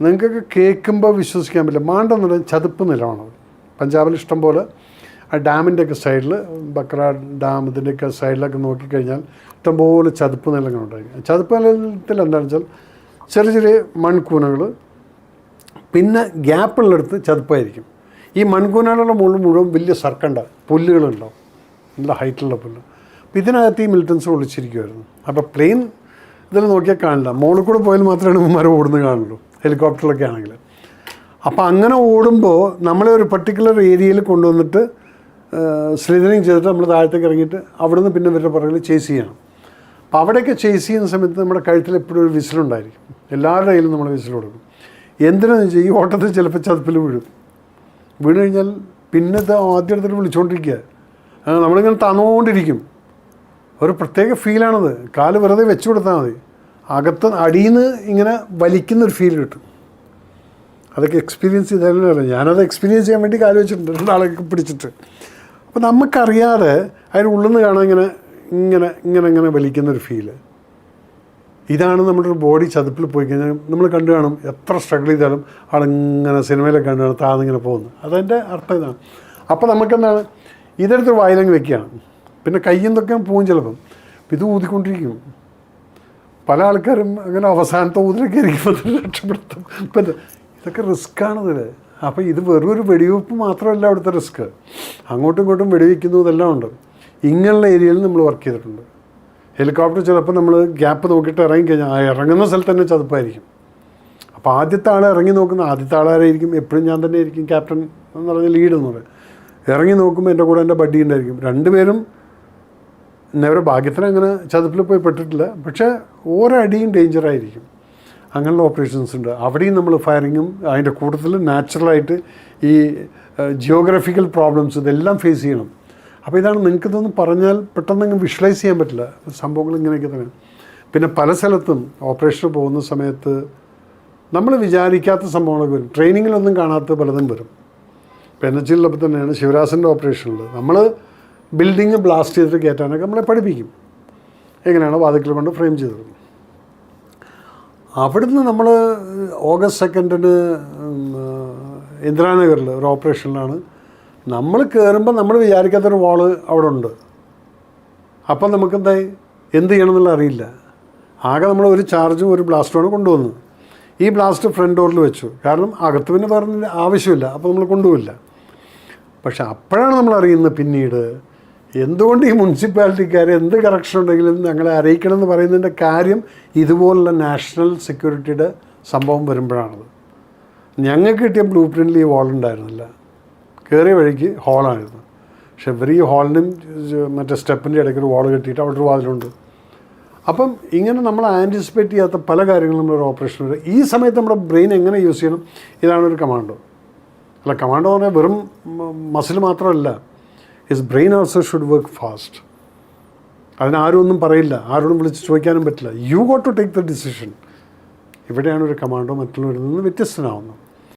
നിങ്ങൾക്കൊക്കെ കേൾക്കുമ്പോൾ വിശ്വസിക്കാൻ പറ്റില്ല. മാണ്ടെന്ന് പറഞ്ഞാൽ ചതുപ്പ് നിലമാണ്. പഞ്ചാബിൽ ഇഷ്ടം പോലെ ആ ഡാമിന്റെ ഒക്കെ സൈഡിൽ ബക്ര ഡാം ഇതിന്റെയൊക്കെ സൈഡിലൊക്കെ നോക്കിക്കഴിഞ്ഞാൽ ഇഷ്ടംപോലെ ചതുപ്പ് നിലങ്ങളുണ്ടായിരിക്കും ചതുപ്പ് നിലത്തിൽ എന്താണെന്ന് വെച്ചാൽ ചെറിയ ചെറിയ മൺകൂനകൾ പിന്നെ ഗ്യാപ്പുള്ളിടത്ത് ചതുപ്പായിരിക്കും. ഈ മൺകൂനകളുടെ മുകളിൽ മുഴുവൻ വലിയ സർക്കണ്ട പുല്ലുകളുണ്ടാവും. നല്ല ഹൈറ്റുള്ള പുല്ല്. അപ്പോൾ ഇതിനകത്ത് ഈ മിലിറ്റൻസ് ഒളിച്ചിരിക്കുമായിരുന്നു അപ്പോൾ പ്ലെയിൻ ഇതിൽ നോക്കിയാൽ കാണില്ല. മുകളിൽ കൂടെ പോയാൽ മാത്രമേ ഇവന്മാർ ഓടുന്നത് കാണുള്ളൂ. ഹെലികോപ്റ്ററിലൊക്കെ ആണെങ്കിൽ. അപ്പോൾ അങ്ങനെ ഓടുമ്പോൾ നമ്മളെ ഒരു പർട്ടിക്കുലർ ഏരിയയിൽ കൊണ്ടുവന്നിട്ട് സ്ലിതറിങ് ചെയ്തിട്ട് നമ്മൾ താഴത്തേക്ക് ഇറങ്ങിയിട്ട് അവിടെ നിന്ന് പിന്നെ ഇവരുടെ പുറകിൽ ചേസ് ചെയ്യണം. അപ്പോൾ അവിടെയൊക്കെ ചേസ് ചെയ്യുന്ന സമയത്ത് നമ്മുടെ കഴുത്തിൽ എപ്പോഴും ഒരു വിസിലുണ്ടായിരിക്കും എല്ലാവരുടെ കയ്യിലും നമ്മൾ വിസിൽ കൊടുക്കും. എന്തിനാന്ന് വെച്ചാൽ ഈ ഓട്ടത്തിൽ ചിലപ്പോൾ ചതുപ്പിൽ വീഴും. വീണ് കഴിഞ്ഞാൽ പിന്നെ ആദ്യത്തിൽ വിളിച്ചുകൊണ്ടിരിക്കുക നമ്മളിങ്ങനെ തന്നുകൊണ്ടിരിക്കും ഒരു പ്രത്യേക ഫീലാണത് കാൽ വെറുതെ വെച്ചു കൊടുത്താൽ മതി. അകത്ത് അടിയിൽ ഇങ്ങനെ വലിക്കുന്ന ഒരു ഫീൽ കിട്ടും. അതൊക്കെ എക്സ്പീരിയൻസ് ചെയ്താലും ഞാനത് എക്സ്പീരിയൻസ് ചെയ്യാൻ വേണ്ടി കാൽ വെച്ചിട്ടുണ്ട് രണ്ടാളൊക്കെ പിടിച്ചിട്ട്. അപ്പോൾ നമുക്കറിയാതെ അതിന് ഉള്ളിൽ നിന്ന് കാണാൻ ഇങ്ങനെ ഇങ്ങനെ ഇങ്ങനെ ഇങ്ങനെ വലിക്കുന്നൊരു ഫീൽ ഇതാണ് നമ്മുടെ ഒരു ബോഡി ചതുപ്പിൽ പോയി കഴിഞ്ഞാൽ നമ്മൾ കണ്ടു കാണും എത്ര സ്ട്രഗിൾ ചെയ്താലും ആളിങ്ങനെ സിനിമയിലൊക്കെ കണ്ടു കാണും താന്നിങ്ങനെ പോകുന്നു. അതെന്റെ അർത്ഥം ഇതാണ്. അപ്പോൾ നമുക്കെന്താണ്? ഇതെടുത്ത് വായിലങ്ങ് വെക്കുകയാണ്. പിന്നെ കയ്യെന്തൊക്കെ പോവും ചിലപ്പം. ഇത് ഊതിക്കൊണ്ടിരിക്കും. പല ആൾക്കാരും അങ്ങനെ അവസാനത്തെ ഊതിലൊക്കെ അത് രക്ഷപ്പെടുത്തും. ഇപ്പം ഇതൊക്കെ റിസ്ക്കാണിതിൽ അപ്പോൾ ഇത് വെറും ഒരു വെടിവെപ്പ് മാത്രമല്ല അവിടുത്തെ റിസ്ക് അങ്ങോട്ടും ഇങ്ങോട്ടും വെടിവെക്കുന്നു ഇതെല്ലാം ഉണ്ട്. ഇങ്ങനെയുള്ള ഏരിയയിൽ നമ്മൾ വർക്ക് ചെയ്തിട്ടുണ്ട്. ഹെലികോപ്റ്റർ ചിലപ്പോൾ നമ്മൾ ഗ്യാപ്പ് നോക്കിയിട്ട് ഇറങ്ങിക്കഴിഞ്ഞാൽ ആ ഇറങ്ങുന്ന സ്ഥലത്ത് തന്നെ ചതുപ്പായിരിക്കും. അപ്പോൾ ആദ്യത്തെ ആളെ ഇറങ്ങി നോക്കുന്ന ആദ്യത്തെ ആളാരായിരിക്കും എപ്പോഴും ഞാൻ തന്നെ ആയിരിക്കും ക്യാപ്റ്റൻ എന്ന് പറഞ്ഞ ലീഡ് എന്ന് പറയും. ഇറങ്ങി നോക്കുമ്പോൾ എന്റെ കൂടെ എന്റെ ബഡ്ഡി ഉണ്ടായിരിക്കും. രണ്ടുപേരും ഇന്നവരെ ഭാഗ്യത്തിന് അങ്ങനെ ചതുപ്പിൽ പോയി പെട്ടിട്ടില്ല. പക്ഷേ ഓരോ അടിയും ഡേഞ്ചറായിരിക്കും അങ്ങനെയുള്ള ഓപ്പറേഷൻസ് ഉണ്ട്. അവിടെയും നമ്മൾ ഫയറിങ്ങും അതിന്റെ കൂട്ടത്തിൽ നാച്ചുറലായിട്ട് ഈ ജിയോഗ്രഫിക്കൽ പ്രോബ്ലംസ് ഇതെല്ലാം ഫേസ് ചെയ്യണം. അപ്പോൾ ഇതാണ് നിങ്ങൾക്ക് ഇതൊന്നും പറഞ്ഞാൽ പെട്ടെന്ന് അങ്ങ് വിഷ്വലൈസ് ചെയ്യാൻ പറ്റില്ല. സംഭവങ്ങൾ ഇങ്ങനെയൊക്കെ തന്നെ. പിന്നെ പല സ്ഥലത്തും ഓപ്പറേഷൻ പോകുന്ന സമയത്ത് നമ്മൾ വിചാരിക്കാത്ത സംഭവങ്ങളൊക്കെ വരും. ട്രെയിനിങ്ങിലൊന്നും കാണാത്ത പലതും വരും. ഇപ്പോൾ എൻ എച്ചിലുള്ളപ്പോൾ തന്നെയാണ് ശിവരാസിന്റെ ഓപ്പറേഷനുള്ളത് നമ്മൾ ബിൽഡിങ് ബ്ലാസ്റ്റ് ചെയ്തിട്ട് കയറ്റാനൊക്കെ നമ്മളെ പഠിപ്പിക്കും. എങ്ങനെയാണ് വാതിക്കൽ കൊണ്ട് ഫ്രെയിം ചെയ്തത്. അവിടുന്ന് നമ്മൾ ഓഗസ്റ്റ് സെക്കൻഡിന് ഇന്ദിരാനഗറിൽ ഒരു ഓപ്പറേഷനിലാണ്. നമ്മൾ കയറുമ്പോൾ നമ്മൾ വിചാരിക്കാത്തൊരു വാൾ അവിടെ ഉണ്ട് അപ്പം നമുക്കെന്തായി? എന്ത് ചെയ്യണം എന്നുള്ള അറിയില്ല. ആകെ നമ്മൾ ഒരു ചാർജും ഒരു ബ്ലാസ്റ്റുമാണ് കൊണ്ടുവന്നത് ഈ ബ്ലാസ്റ്റ് ഫ്രണ്ട് ഡോറിൽ വെച്ചു. കാരണം അകത്ത് പിന്നെ പറഞ്ഞ ആവശ്യമില്ല. അപ്പോൾ നമ്മൾ കൊണ്ടുപോയില്ല പക്ഷെ അപ്പോഴാണ് നമ്മൾ അറിയുന്നത് പിന്നീട് എന്തുകൊണ്ട് ഈ മുനിസിപ്പാലിറ്റിക്കാർ എന്ത് കറക്ഷൻ ഉണ്ടെങ്കിലും ഞങ്ങളെ അറിയിക്കണം എന്ന് പറയുന്നതിന്റെ കാര്യം ഇതുപോലുള്ള നാഷണൽ സെക്യൂരിറ്റിയുടെ സംഭവം വരുമ്പോഴാണത്. ഞങ്ങൾക്ക് കിട്ടിയ ബ്ലൂ പ്രിന്റിൽ ഈ വാൾ ഉണ്ടായിരുന്നില്ല. കയറിയ വഴിക്ക് ഹോളായിരുന്നു പക്ഷെ ഇവർ ഈ ഹോളിനും മറ്റേ സ്റ്റെപ്പിന്റെ ഇടയ്ക്ക് ഒരു വാൾ കെട്ടിയിട്ട് അവിടെ ഒരു വാതിലുണ്ട്. അപ്പം ഇങ്ങനെ നമ്മൾ ആന്റിസിപ്പേറ്റ് ചെയ്യാത്ത പല കാര്യങ്ങളും ഒരു ഓപ്പറേഷൻ വരും. ഈ സമയത്ത് നമ്മുടെ ബ്രെയിൻ എങ്ങനെ യൂസ് ചെയ്യണം? ഇതാണ് ഒരു കമാൻഡോ അല്ല കമാൻഡോ എന്ന് പറഞ്ഞാൽ വെറും മസിൽ മാത്രമല്ല. His brain also should work fast അതിനാരും ഒന്നും പറയില്ല. ആരോടും വിളിച്ച് ചോദിക്കാനും പറ്റില്ല. You got to take the decision ഇവിടെയാണ് ഒരു കമാൻഡോ മറ്റുള്ളവരിൽ നിന്ന് വ്യത്യസ്തനാവുന്നത്.